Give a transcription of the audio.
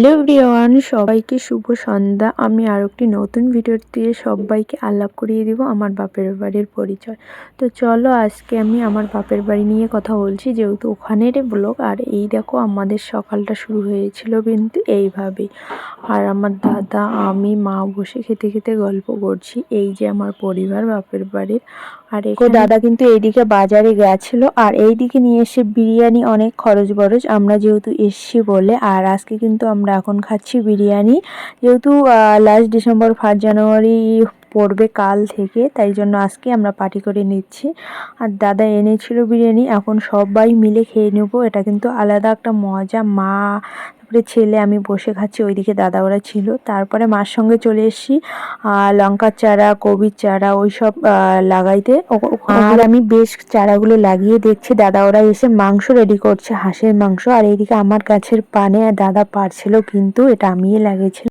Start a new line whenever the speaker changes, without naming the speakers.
Hello everyone সবাইকে শুভ সন্ধ্যা। আমি আর একটি নতুন ভিডিও দিয়ে সবাইকে আলাপ করিয়ে দিব আমার বাপের বাড়ির পরিচয়। তো চলো আজকে আমি আমার বাপের বাড়ি নিয়ে কথা বলছি যেহেতু ওখানের ব্লগ আর এই দেখো আমাদের সকালটা শুরু হয়েছিল কিন্তু এইভাবে আর আমার দাদা আমি মা বসে খেতে খেতে গল্প করছি এই যে আমার পরিবার বাপের বাড়ির। আর এখো দাদা কিন্তু এইদিকে বাজারে গেছিল। আর এইদিকে নিয়ে এসে বিরিয়ানি অনেক খরচ বরচ আমরা যেহেতু এসছি বলে আর আজকে কিন্তু আমরা এখন খাচ্ছি বিরিয়ানি। যেহেতু লাস্ট ডিসেম্বর ফার্স্ট জানুয়ারি পড়বে কাল থেকে তাই জন্য আজকে আমরা পার্টি করে নিচ্ছি। আর দাদা এনেছিল বিরিয়ানি এখন সবাই মিলে খেয়ে নেব এটা কিন্তু আলাদা একটা মজা। মা তারপরে ছেলে আমি বসে খাচ্ছি ওইদিকে দাদা ওরা ছিল। তারপরে মার সঙ্গে চলে এসেছি লঙ্কার চারা কবির চারা ওই সব লাগাইতে। আর আমি বেশ চারাগুলো লাগিয়ে দেখছি। দাদা ওরা এসে মাংস রেডি করছে হাঁসের মাংস। আর এইদিকে আমার গাছের পানে দাদা পারছিল কিন্তু এটা আমিই লাগিয়েছিলাম।